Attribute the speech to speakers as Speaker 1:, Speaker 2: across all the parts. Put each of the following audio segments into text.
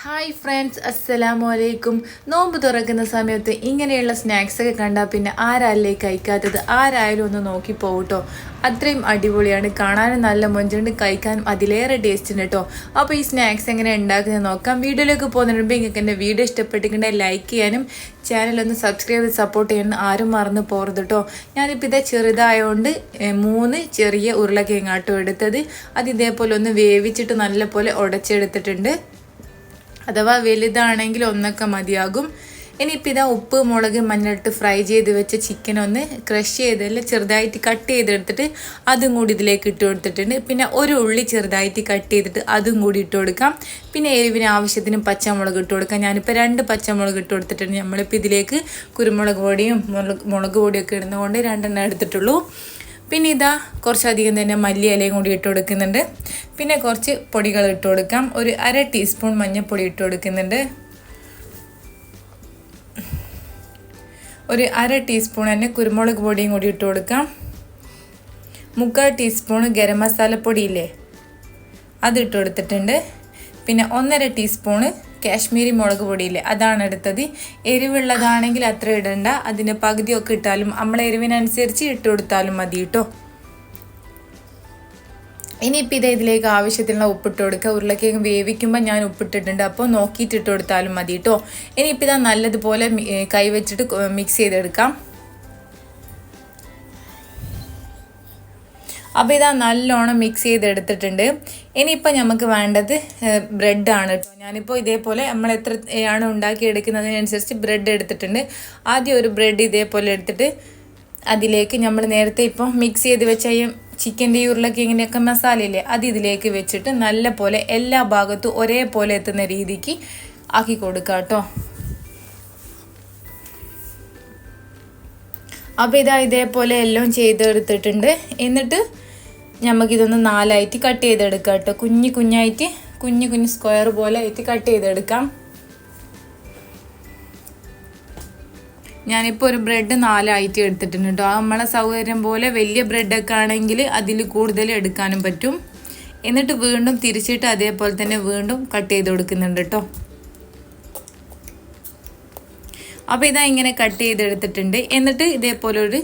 Speaker 1: Hi friends അസ്സലാമു അലൈക്കും നോമ്പ് തുറക്കുന്ന സമയത്ത് ഇങ്ങനെയുള്ള സ്നാക്സ് ഒക്കെ കണ്ടാൽ പിന്നെ ആരല്ലേ കഴിക്കാത്തത്? ആരായാലും ഒന്ന് നോക്കി പോകട്ടോ അത്രയും അടിപൊളിയാണ്. കാണാനും നല്ല മൊഞ്ചുണ്ട്. കഴിക്കാനും അതിലേറെ ടേസ്റ്റ് ഉണ്ട് കേട്ടോ അപ്പോൾ ഈ സ്നാക്സ് എങ്ങനെ ഉണ്ടാക്കുന്നത് നോക്കാം. വീഡിയോയിലേക്ക് പോകുന്നതിന് നിങ്ങൾക്ക് എന്റെ വീഡിയോ ഇഷ്ടപ്പെട്ടിട്ടുണ്ടെങ്കിൽ ലൈക്ക് ചെയ്യാനും ചാനലൊന്ന് സബ്സ്ക്രൈബ് ചെയ്ത് സപ്പോർട്ട് ചെയ്യാനും ആരും മറന്നു പോകരുത് കേട്ടോ ഞാനിപ്പോൾ ഇതേ ചെറുതായതുകൊണ്ട് മൂന്ന് ചെറിയ ഉരുളക്കിഴങ്ങാട്ടോ എടുത്തത്. അത് ഇതേപോലെ ഒന്ന് വേവിച്ചിട്ട് നല്ലപോലെ ഉടച്ചെടുത്തിട്ടുണ്ട്. അഥവാ വലുതാണെങ്കിൽ ഒന്നൊക്കെ മതിയാകും. ഇനിയിപ്പോൾ ഇതാ ഉപ്പ് മുളക് മഞ്ഞളിട്ട് ഫ്രൈ ചെയ്ത് വെച്ച ചിക്കൻ ഒന്ന് ക്രഷ് ചെയ്തല്ല ചെറുതായിട്ട് കട്ട് ചെയ്തെടുത്തിട്ട് അതും കൂടി ഇതിലേക്ക് ഇട്ട് കൊടുത്തിട്ടുണ്ട്. പിന്നെ ഒരു ഉള്ളി ചെറുതായിട്ട് കട്ട് ചെയ്തിട്ട് അതും കൂടി ഇട്ട് കൊടുക്കാം. പിന്നെ എരിവിന് ആവശ്യത്തിന് പച്ചമുളക് ഇട്ട് കൊടുക്കാം. ഞാനിപ്പോൾ രണ്ട് പച്ചമുളക് ഇട്ട് കൊടുത്തിട്ടുണ്ട്. നമ്മളിപ്പോൾ ഇതിലേക്ക് കുരുമുളക് പൊടിയും മുളക് മുളക് പൊടിയൊക്കെ ഇടുന്നതുകൊണ്ട് രണ്ടെണ്ണം എടുത്തിട്ടുള്ളൂ. പിന്നെ ഇതാ കുറച്ചധികം തന്നെ മല്ലി ഇലയും കൂടി ഇട്ട് കൊടുക്കുന്നുണ്ട്. പിന്നെ കുറച്ച് പൊടികൾ ഇട്ട് കൊടുക്കാം. ഒരു അര ടീസ്പൂൺ മഞ്ഞൾപ്പൊടി ഇട്ട് കൊടുക്കുന്നുണ്ട്. ഒരു അര ടീസ്പൂൺ തന്നെ കുരുമുളക് പൊടിയും കൂടി ഇട്ട് കൊടുക്കാം. മുക്കാൽ ടീസ്പൂൺ ഗരം മസാലപ്പൊടിയില്ലേ അത് ഇട്ട് കൊടുത്തിട്ടുണ്ട്. പിന്നെ ഒന്നര ടീസ്പൂണ് കാശ്മീരി മുളക് പൊടിയില്ലേ അതാണ് എടുത്തത്. എരിവുള്ളതാണെങ്കിൽ അത്ര ഇടണ്ട. അതിന് പകുതിയൊക്കെ ഇട്ടാലും നമ്മൾ എരിവിനനുസരിച്ച് ഇട്ട് കൊടുത്താലും മതി കേട്ടോ ഇനിയിപ്പോൾ ഇത് ഇതിലേക്ക് ആവശ്യത്തിനുള്ള ഉപ്പിട്ട് കൊടുക്കുക. ഉരുളക്കിഴങ്ങ് വേവിക്കുമ്പോൾ ഞാൻ ഉപ്പിട്ടിട്ടുണ്ട്. അപ്പോൾ നോക്കിയിട്ട് ഇട്ട് കൊടുത്താലും മതി കേട്ടോ ഇനിയിപ്പോൾ ഇതാ നല്ലതുപോലെ കൈവച്ചിട്ട് മിക്സ് ചെയ്തെടുക്കാം. അപ്പോൾ ഇതാ നല്ലോണം മിക്സ് ചെയ്തെടുത്തിട്ടുണ്ട്. ഇനിയിപ്പോൾ നമുക്ക് വേണ്ടത് ബ്രെഡാണ് കേട്ടോ ഞാനിപ്പോൾ ഇതേപോലെ നമ്മൾ എത്രയാണ് ഉണ്ടാക്കി ഉണ്ടാക്കിയെടുക്കുന്നതിനനുസരിച്ച് ബ്രെഡ് എടുത്തിട്ടുണ്ട്. ആദ്യം ഒരു ബ്രെഡ് ഇതേപോലെ എടുത്തിട്ട് അതിലേക്ക് നമ്മൾ നേരത്തെ ഇപ്പോൾ മിക്സ് ചെയ്ത് വെച്ച ഈ ചിക്കന്റെ ഉരുളക്കിഴങ്ങിന്റെയൊക്കെ മസാലയില്ലേ അത് ഇതിലേക്ക് വെച്ചിട്ട് നല്ല പോലെ എല്ലാ ഭാഗത്തും ഒരേപോലെ എത്തുന്ന രീതിക്ക് ആക്കി കൊടുക്കുക കേട്ടോ അപ്പോൾ ഇതാ ഇതേപോലെ എല്ലാം ചെയ്തെടുത്തിട്ടുണ്ട്. എന്നിട്ട് നമുക്കിതൊന്ന് നാലായിട്ട് കട്ട് ചെയ്തെടുക്കാം കേട്ടോ. കുഞ്ഞു കുഞ്ഞായിട്ട് കുഞ്ഞു കുഞ്ഞു സ്ക്വയർ പോലെ ആയിട്ട് കട്ട് ചെയ്തെടുക്കാം. ഞാനിപ്പോൾ ഒരു ബ്രെഡ് നാലായിട്ട് എടുത്തിട്ടുണ്ട് കേട്ടോ. നമ്മളെ സൗകര്യം പോലെ വലിയ ബ്രെഡൊക്കെ ആണെങ്കിൽ അതിൽ കൂടുതൽ എടുക്കാനും പറ്റും. എന്നിട്ട് വീണ്ടും തിരിച്ചിട്ട് അതേപോലെ തന്നെ വീണ്ടും കട്ട് ചെയ്ത് കൊടുക്കുന്നുണ്ട് കേട്ടോ. അപ്പോൾ ഇതാ ഇങ്ങനെ കട്ട് ചെയ്തെടുത്തിട്ടുണ്ട്. എന്നിട്ട് ഇതേപോലെ ഒരു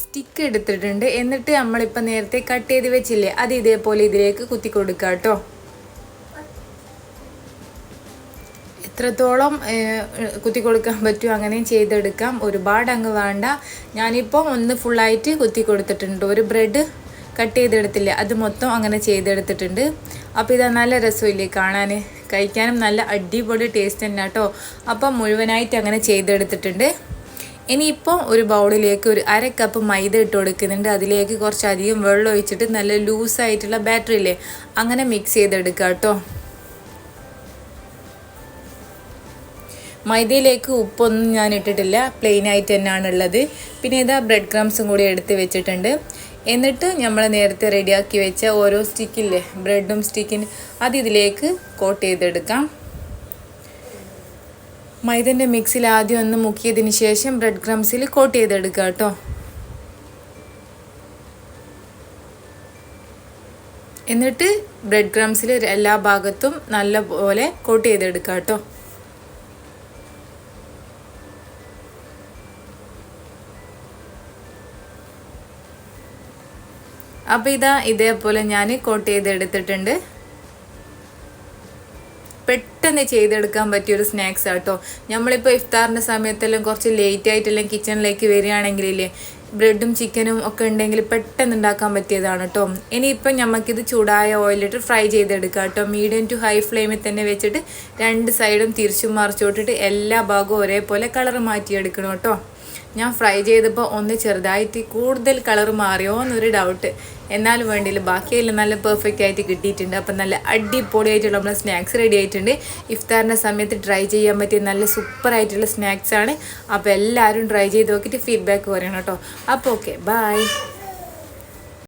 Speaker 1: സ്റ്റിക്ക് എടുത്തിട്ടുണ്ട്. എന്നിട്ട് നമ്മളിപ്പോൾ നേരത്തെ കട്ട് ചെയ്ത് വെച്ചില്ലേ അത് ഇതേപോലെ ഇതിലേക്ക് കുത്തി കൊടുക്കുക കേട്ടോ എത്രത്തോളം കുത്തി കൊടുക്കാൻ പറ്റുമോ അങ്ങനെയും ചെയ്തെടുക്കാം. ഒരുപാട് അങ്ങ് വേണ്ട. ഞാനിപ്പോൾ ഒന്ന് ഫുള്ളായിട്ട് കുത്തി കൊടുത്തിട്ടുണ്ട്. ഒരു ബ്രെഡ് കട്ട് ചെയ്തെടുത്തില്ലേ അത് മൊത്തം അങ്ങനെ ചെയ്തെടുത്തിട്ടുണ്ട്. അപ്പോൾ ഇതാ നല്ല രസമില്ലേ കാണാൻ കഴിക്കാനും നല്ല അടിപൊളി ടേസ്റ്റ് തന്നെ കേട്ടോ അപ്പം മുഴുവനായിട്ട് അങ്ങനെ ചെയ്തെടുത്തിട്ടുണ്ട്. ഇനിയിപ്പോൾ ഒരു ബൗളിലേക്ക് ഒരു അര കപ്പ് മൈദ ഇട്ട് കൊടുക്കുന്നുണ്ട്. അതിലേക്ക് കുറച്ചധികം വെള്ളം ഒഴിച്ചിട്ട് നല്ല ലൂസായിട്ടുള്ള ബാറ്ററി ഇല്ലേ അങ്ങനെ മിക്സ് ചെയ്തെടുക്കുക കേട്ടോ മൈദയിലേക്ക് ഉപ്പൊന്നും ഞാൻ ഇട്ടിട്ടില്ല. പ്ലെയിൻ ആയിട്ട് തന്നെയാണ് ഉള്ളത് പിന്നെ ഇതാ ബ്രെഡ് ക്രംസും കൂടി എടുത്ത് വെച്ചിട്ടുണ്ട്. എന്നിട്ട് നമ്മൾ നേരത്തെ റെഡിയാക്കി വെച്ച ഓരോ സ്റ്റിക്കില്ലേ ബ്രെഡും സ്റ്റിക്കിന്റെ അത് ഇതിലേക്ക് കോട്ട് ചെയ്തെടുക്കാം. മൈദന്റെ മിക്സിൽ ആദ്യം ഒന്ന് മുക്കിയതിന് ശേഷം ബ്രെഡ് ക്രംസിൽ കോട്ട് ചെയ്തെടുക്കുക കേട്ടോ. എന്നിട്ട് ബ്രെഡ് ക്രംസിൽ എല്ലാ ഭാഗത്തും നല്ല പോലെ കോട്ട് ചെയ്തെടുക്കുക കേട്ടോ. അപ്പോൾ ഇതാ ഇതേപോലെ ഞാൻ കോട്ട് ചെയ്തെടുത്തിട്ടുണ്ട്. പെട്ടെന്ന് ചെയ്തെടുക്കാൻ പറ്റിയ ഒരു സ്നാക്സ് ആട്ടോ. നമ്മളിപ്പോൾ ഇഫ്താറിന്റെ സമയത്തെല്ലാം കുറച്ച് ലേറ്റ് ആയിട്ടെല്ലാം കിച്ചണിലേക്ക് വരികയാണെങ്കിലില്ലേ ബ്രെഡും ചിക്കനും ഒക്കെ ഉണ്ടെങ്കിൽ പെട്ടെന്ന് ഉണ്ടാക്കാൻ പറ്റിയതാണ് കേട്ടോ ഇനിയിപ്പം നമുക്കിത് ചൂടായ ഓയിലിട്ട് ഫ്രൈ ചെയ്തെടുക്കാം കേട്ടോ മീഡിയം ടു ഹൈ ഫ്ലെയിമിൽ തന്നെ വെച്ചിട്ട് രണ്ട് സൈഡും തിരിച്ചും മറിച്ചോട്ടിട്ട് എല്ലാ ഭാഗവും ഒരേപോലെ കളർ മാറ്റിയെടുക്കണം കേട്ടോ ഞാൻ ഫ്രൈ ചെയ്തപ്പോൾ ഒന്ന് ചെറുതായിട്ട് കൂടുതൽ കളർ മാറിയോ എന്നൊരു ഡൗട്ട് എന്നാലും വേണ്ടിയില്ല. ബാക്കിയെല്ലാം നല്ല പെർഫെക്റ്റ് ആയിട്ട് കിട്ടിയിട്ടുണ്ട്. അപ്പം നല്ല അടിപൊളിയായിട്ടുള്ള നമ്മളെ സ്നാക്സ് റെഡി ആയിട്ടുണ്ട്. ഇഫ്താറിന്റെ സമയത്ത് ട്രൈ ചെയ്യാൻ പറ്റിയ നല്ല സൂപ്പർ ആയിട്ടുള്ള സ്നാക്സ് ആണ്. അപ്പോൾ എല്ലാവരും ട്രൈ ചെയ്ത് നോക്കിയിട്ട് ഫീഡ്ബാക്ക് പറയണം കേട്ടോ. അപ്പോൾ ഓക്കെ ബൈ